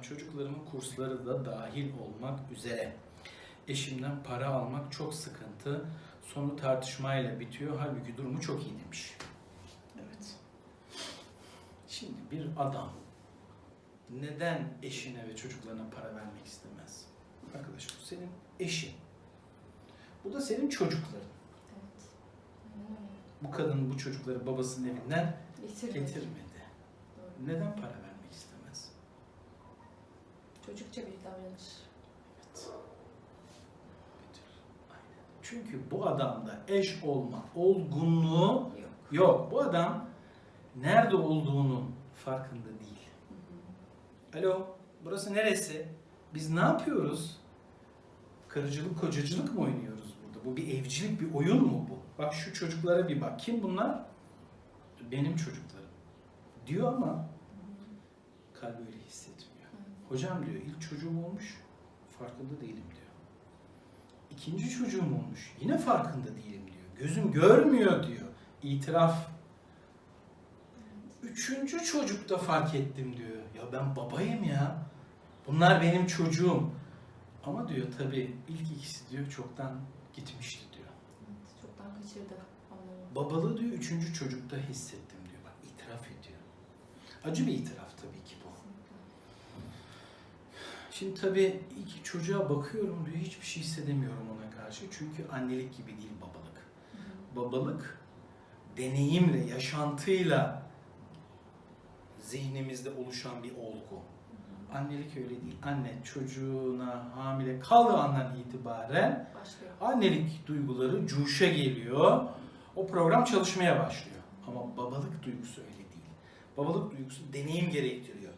Çocuklarımın kursları da dahil olmak üzere. Eşimden para almak çok sıkıntı. Sonu tartışmayla bitiyor. Halbuki durumu çok iyi demiş. Evet. Şimdi bir adam neden eşine ve çocuklarına para vermek istemez? Arkadaş bu senin eşin. Bu da senin çocukların. Evet. Bu kadın bu çocukları babasının evinden Getirmedi. getirmedi. Neden para istemez? Çocukça bir davranış. Evet. Çünkü bu adamda eş olma olgunluğu Yok. yok. Bu adam nerede olduğunun farkında değil. Hı hı. Alo, burası neresi? Biz ne yapıyoruz? Karıcılık, kocacılık mı oynuyoruz burada? Bu bir evcilik, bir oyun mu bu? Bak şu çocuklara bir bak. Kim bunlar? Benim çocuklarım. Diyor ama kalbi öyle hissetmiyor. Hocam diyor ilk çocuğum olmuş, farkında değilim diyor. İkinci çocuğum olmuş, yine farkında değilim diyor. Gözüm görmüyor diyor. İtiraf. Üçüncü çocukta fark ettim diyor. Ya ben babayım ya. Bunlar benim çocuğum. Ama diyor tabii ilk ikisi diyor çoktan gitmişti diyor. Evet, çoktan kaçırdı. Babalığı diyor üçüncü çocukta hissettim diyor. Bak itiraf ediyor. Acı bir itiraf tabii ki bu. Kesinlikle. Şimdi tabii iki çocuğa bakıyorum diyor hiçbir şey hissedemiyorum ona karşı. Çünkü annelik gibi değil babalık. Hı. Babalık deneyimle, yaşantıyla zihnimizde oluşan bir olgu. Hı. Annelik öyle değil. Anne çocuğuna hamile kaldığı andan itibaren Başlıyor. annelik duyguları cuşa geliyor. O program çalışmaya başlıyor. Ama babalık duygusu öyle değil. Babalık duygusu deneyim gerektiriyor.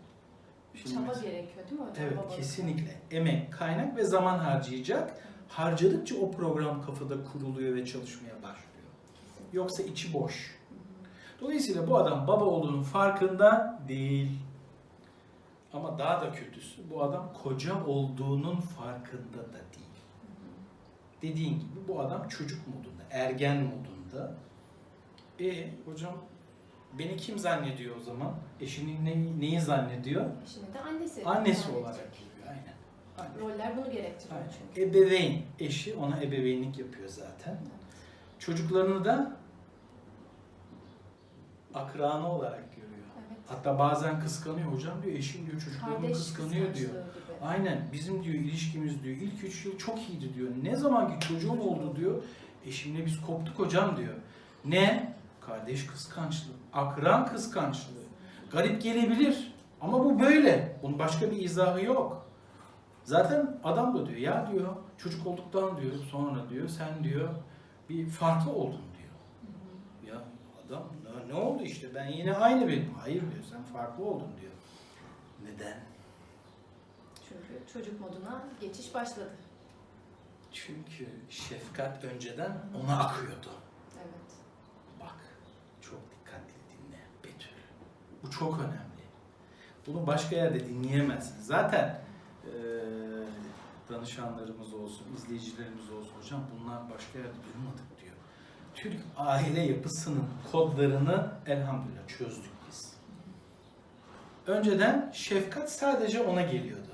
Şimdi Çaba gerekiyor değil mi hocam? Evet babalıkta? kesinlikle. Emek, kaynak ve zaman harcayacak. Harcadıkça o program kafada kuruluyor ve çalışmaya başlıyor. Yoksa içi boş. Dolayısıyla bu adam baba olduğunun farkında değil. Ama daha da kötüsü bu adam koca olduğunun farkında da değil. Dediğin gibi bu adam çocuk modunda, ergen modunda. E hocam beni kim zannediyor o zaman? Eşini ne, neyi zannediyor? Eşini de annesi. Annesi olarak görüyor aynen. Aynen. Roller bunu gerektiriyor Aynen. çünkü. Ebeveyn, eşi ona ebeveynlik yapıyor zaten. Çocuklarını da akranı olarak görüyor. Evet. Hatta bazen kıskanıyor. Hocam diyor eşim diyor çocuklarımı Kardeş kıskanıyor diyor. kıskançlığı gibi. Aynen bizim diyor ilişkimiz diyor ilk üç yıl çok iyiydi diyor. Ne zaman ki çocuğum oldu diyor eşimle biz koptuk hocam diyor. Ne? Kardeş kıskançlığı, akran kıskançlığı. Garip gelebilir ama bu böyle. Bunun başka bir izahı yok. Zaten adam da diyor ya diyor çocuk olduktan diyor sonra diyor sen diyor bir farklı oldun diyor. Ya adam ne, ne oldu işte ben yine aynı benim. Hayır diyor sen farklı oldun diyor. Neden? Çünkü çocuk moduna geçiş başladı. Çünkü şefkat önceden ona akıyordu. Evet. Bak çok dikkatli dinle Betül. Bu çok önemli. Bunu başka yerde dinleyemezsin. Zaten danışanlarımız olsun, izleyicilerimiz olsun hocam bunlar başka yerde duymadık diyor. Türk aile yapısının kodlarını elhamdülillah çözdük biz. Önceden şefkat sadece ona geliyordu.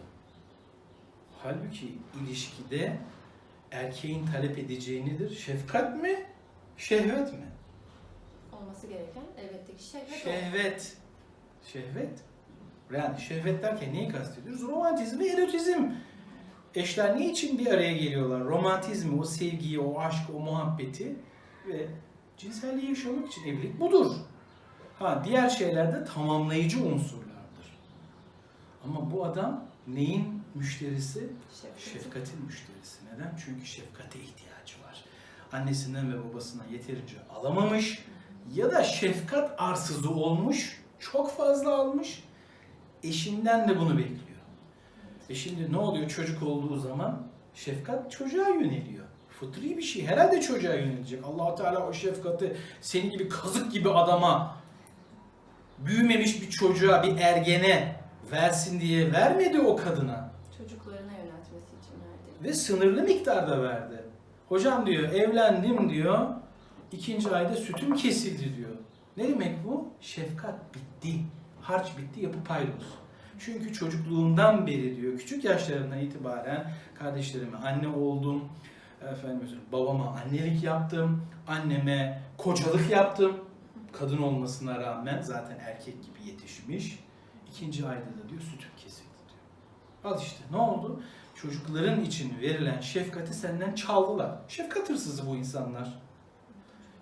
Halbuki ilişkide erkeğin talep edeceği nedir? Şefkat mi? Şehvet mi? Olması gereken elbette ki şehvet. Şehvet. Şehvet. Yani şehvet derken neyi kastediyoruz? Romantizm ve erotizm. Eşler ne için bir araya geliyorlar? Romantizmi, o sevgiyi, o aşkı, o muhabbeti ve cinselliği yaşamak için evlilik budur. Ha diğer şeyler de tamamlayıcı unsurlardır. Ama bu adam neyin müşterisi? Şefkat. Şefkatin müşterisi. Neden? Çünkü şefkate ihtiyacı var. Annesinden ve babasından yeterince alamamış ya da şefkat arsızı olmuş, çok fazla almış. Eşinden de bunu bekliyor. E şimdi ne oluyor çocuk olduğu zaman? Şefkat çocuğa yöneliyor. Fıtri bir şey. Herhalde çocuğa yönelecek. allah Teala o şefkati senin gibi kazık gibi adama büyümemiş bir çocuğa, bir ergene versin diye vermedi o kadına. Çocuklarına yöneltmesi için verdi. Ve sınırlı miktarda verdi. Hocam diyor evlendim diyor. ikinci ayda sütüm kesildi diyor. Ne demek bu? Şefkat bitti. Harç bitti yapı paydos. Çünkü çocukluğumdan beri diyor, küçük yaşlarından itibaren kardeşlerime anne oldum, efendim söyleyeyim, babama annelik yaptım, anneme kocalık yaptım. Kadın olmasına rağmen zaten erkek gibi yetişmiş. İkinci ayda da diyor sütüm kesildi diyor. Al işte ne oldu? Çocukların için verilen şefkati senden çaldılar. Şefkat hırsızı bu insanlar.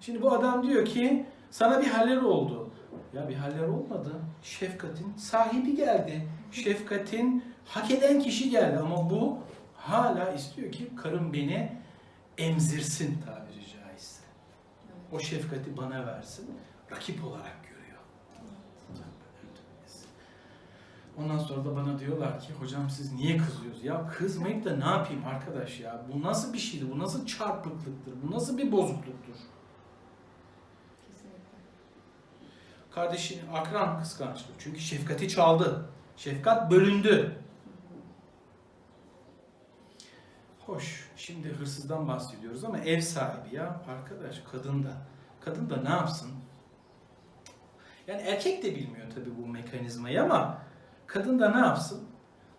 Şimdi bu adam diyor ki sana bir haller oldu. Ya bir haller olmadı. Şefkatin sahibi geldi. Şefkatin hak eden kişi geldi ama bu hala istiyor ki karım beni emzirsin tabiri caizse. O şefkati bana versin. Rakip olarak görüyor. Ondan sonra da bana diyorlar ki hocam siz niye kızıyorsunuz? Ya kızmayıp da ne yapayım arkadaş ya? Bu nasıl bir şeydi? Bu nasıl çarpıklıktır? Bu nasıl bir bozukluktur? Kesinlikle. Kardeşin akran kıskançlığı. Çünkü şefkati çaldı. Şefkat bölündü. Hoş. Şimdi hırsızdan bahsediyoruz ama ev sahibi ya arkadaş kadın da. Kadın da ne yapsın? Yani erkek de bilmiyor tabii bu mekanizmayı ama kadın da ne yapsın?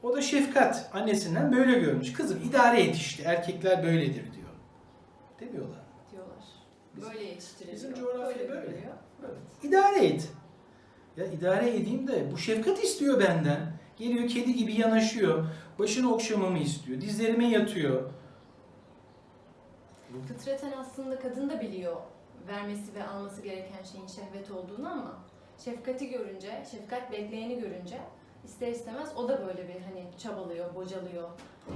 O da şefkat annesinden böyle görmüş. Kızım idare et işte erkekler böyledir diyor. Demiyorlar. Diyorlar. Böyle yetiştiriliyor. bizim coğrafya böyle. görülüyor. İdare et. Ya idare edeyim de bu şefkat istiyor benden. Geliyor kedi gibi yanaşıyor. Başını okşamamı istiyor. Dizlerime yatıyor. Fıtraten aslında kadın da biliyor vermesi ve alması gereken şeyin şehvet olduğunu ama şefkati görünce, şefkat bekleyeni görünce ister istemez o da böyle bir hani çabalıyor, bocalıyor.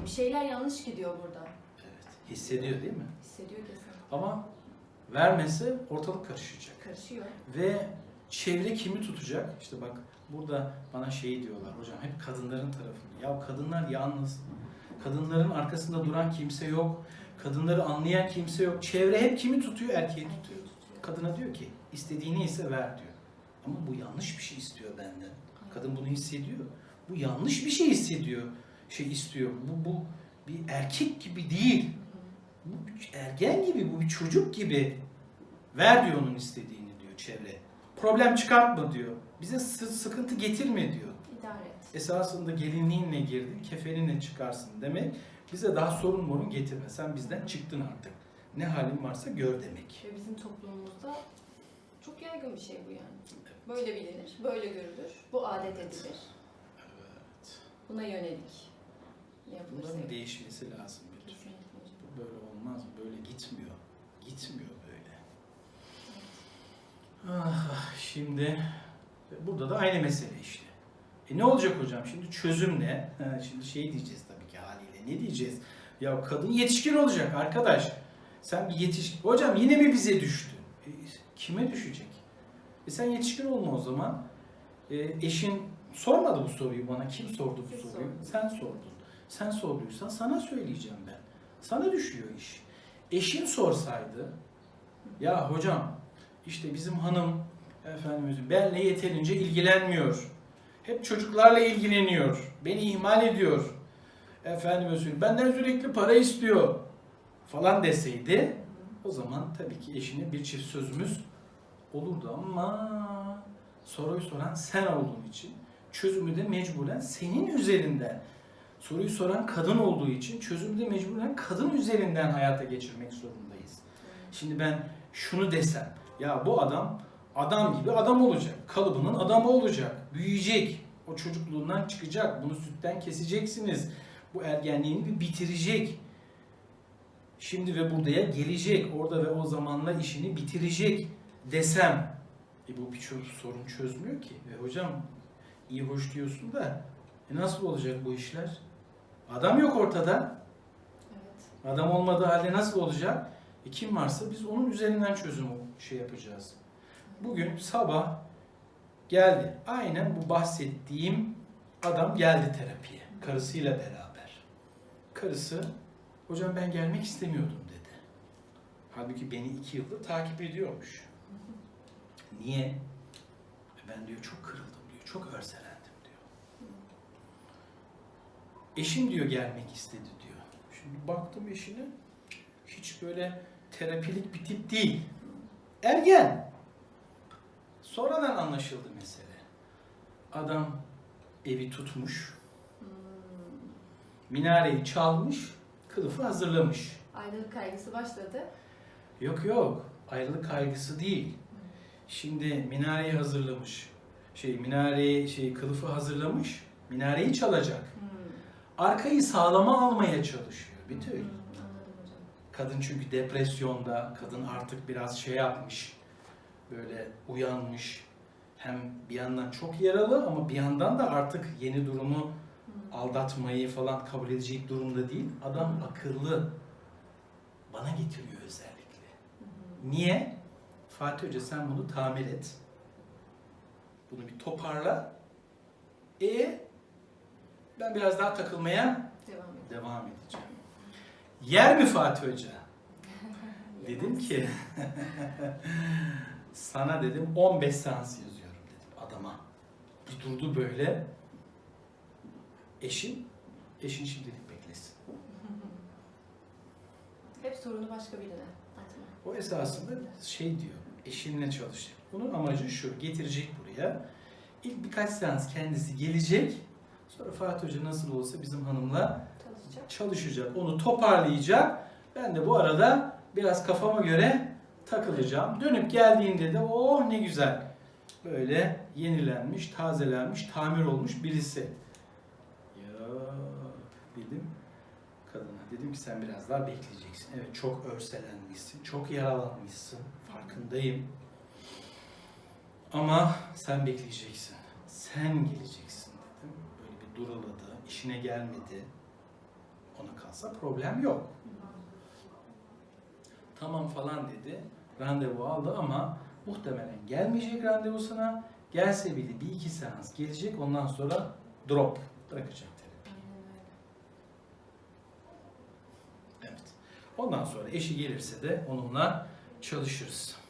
Bir şeyler yanlış gidiyor burada. Evet. Hissediyor değil mi? Hissediyor kesin. Ama vermesi ortalık karışacak. Karışıyor. Ve çevre kimi tutacak? İşte bak burada bana şey diyorlar hocam hep kadınların tarafında. Ya kadınlar yalnız. Kadınların arkasında duran kimse yok. Kadınları anlayan kimse yok. Çevre hep kimi tutuyor. Erkeği tutuyor. Kadına diyor ki istediğini ise ver diyor. Ama bu yanlış bir şey istiyor benden. Kadın bunu hissediyor. Bu yanlış bir şey hissediyor. Şey istiyor. Bu bu bir erkek gibi değil. Bu ergen gibi, bu bir çocuk gibi. Ver diyor onun istediğini diyor çevre. Problem çıkartma diyor. Bize sı- sıkıntı getirme diyor. İdare et. Esasında gelinliğinle girdin, kefeninle çıkarsın demek. Bize daha sorun morun getirme. Sen bizden çıktın artık. Ne halin varsa gör demek. Ve bizim toplumumuzda çok yaygın bir şey bu yani. Böyle bilinir, böyle görülür, bu adet edilir. Evet. Buna yönelik yapılır Bunların değişmesi lazım. bir. Kesinlikle böyle olmaz, böyle gitmiyor. Gitmiyor böyle. Ah, şimdi burada da aynı mesele işte. E ne olacak hocam? Şimdi çözüm ne? Şimdi şey diyeceğiz tabii ki haliyle. Ne diyeceğiz? Ya kadın yetişkin olacak arkadaş. Sen bir yetişkin. Hocam yine mi bize düştü? E, kime düşecek? E sen yetişkin olma o zaman. E, eşin sormadı bu soruyu bana. Kim sordu bu soruyu? Sen sordun. Sen sorduysan sana söyleyeceğim ben. Sana düşüyor iş. Eşin sorsaydı, ya hocam işte bizim hanım efendim benle yeterince ilgilenmiyor. Hep çocuklarla ilgileniyor. Beni ihmal ediyor. Efendim benden sürekli para istiyor falan deseydi o zaman tabii ki eşine bir çift sözümüz olurdu ama soruyu soran sen olduğun için çözümü de mecburen senin üzerinden soruyu soran kadın olduğu için çözümü de mecburen kadın üzerinden hayata geçirmek zorundayız. Şimdi ben şunu desem, ya bu adam adam gibi adam olacak, kalıbının adamı olacak, büyüyecek, o çocukluğundan çıkacak, bunu sütten keseceksiniz, bu ergenliğini bir bitirecek. Şimdi ve buraya gelecek, orada ve o zamanla işini bitirecek desem, e bu bir sorun çözmüyor ki. E hocam iyi hoş diyorsun da e nasıl olacak bu işler? Adam yok ortada. Evet. Adam olmadığı halde nasıl olacak? E kim varsa biz onun üzerinden çözüm şey yapacağız. Bugün sabah geldi. Aynen bu bahsettiğim adam geldi terapiye. Karısıyla beraber. Karısı, hocam ben gelmek istemiyordum dedi. Halbuki beni iki yıldır takip ediyormuş. Niye? "E Ben diyor çok kırıldım diyor. Çok örselendim diyor. Eşim diyor gelmek istedi diyor. Şimdi baktım eşine hiç böyle terapilik bir tip değil. Ergen. Sonradan anlaşıldı mesele. Adam evi tutmuş, Hmm. minareyi çalmış, kılıfı hazırlamış. Ayrılık kaygısı başladı. Yok yok, ayrılık kaygısı değil. Şimdi minareyi hazırlamış, şey minareyi, şey kılıfı hazırlamış, minareyi çalacak. Hmm. Arkayı sağlama almaya çalışıyor Anladım hocam. Kadın çünkü depresyonda, kadın artık biraz şey yapmış, böyle uyanmış. Hem bir yandan çok yaralı ama bir yandan da artık yeni durumu aldatmayı falan kabul edecek durumda değil. Adam akıllı. Bana getiriyor özellikle. Niye? Fatih Hoca sen bunu tamir et. Bunu bir toparla. E ben biraz daha takılmaya Devam edeceğim. Yer mi Fatih Hoca? Dedim ki sana dedim 15 seans yazıyorum dedim adama. Bir durdu böyle. Eşin, eşin şimdilik beklesin. Hep sorunu başka birine atma. O esasında şey diyor, eşinle çalışacak. Bunun amacı şu, getirecek buraya. İlk birkaç seans kendisi gelecek. Sonra Fatih Hoca nasıl olsa bizim hanımla Çalışacak. çalışacak. Onu toparlayacak. Ben de bu arada biraz kafama göre takılacağım. Dönüp geldiğinde de oh ne güzel. Böyle yenilenmiş, tazelenmiş, tamir olmuş birisi. Ya dedim kadına. Dedim ki sen biraz daha bekleyeceksin. Evet çok örselenmişsin, çok yaralanmışsın. Farkındayım. Ama sen bekleyeceksin. Sen geleceksin. Duruladı, işine gelmedi. Ona kalsa problem yok. Tamam falan dedi. Randevu aldı ama muhtemelen gelmeyecek randevusuna. Gelse bile bir iki seans gelecek. Ondan sonra drop bırakacak terapi. Evet. Ondan sonra eşi gelirse de onunla çalışırız.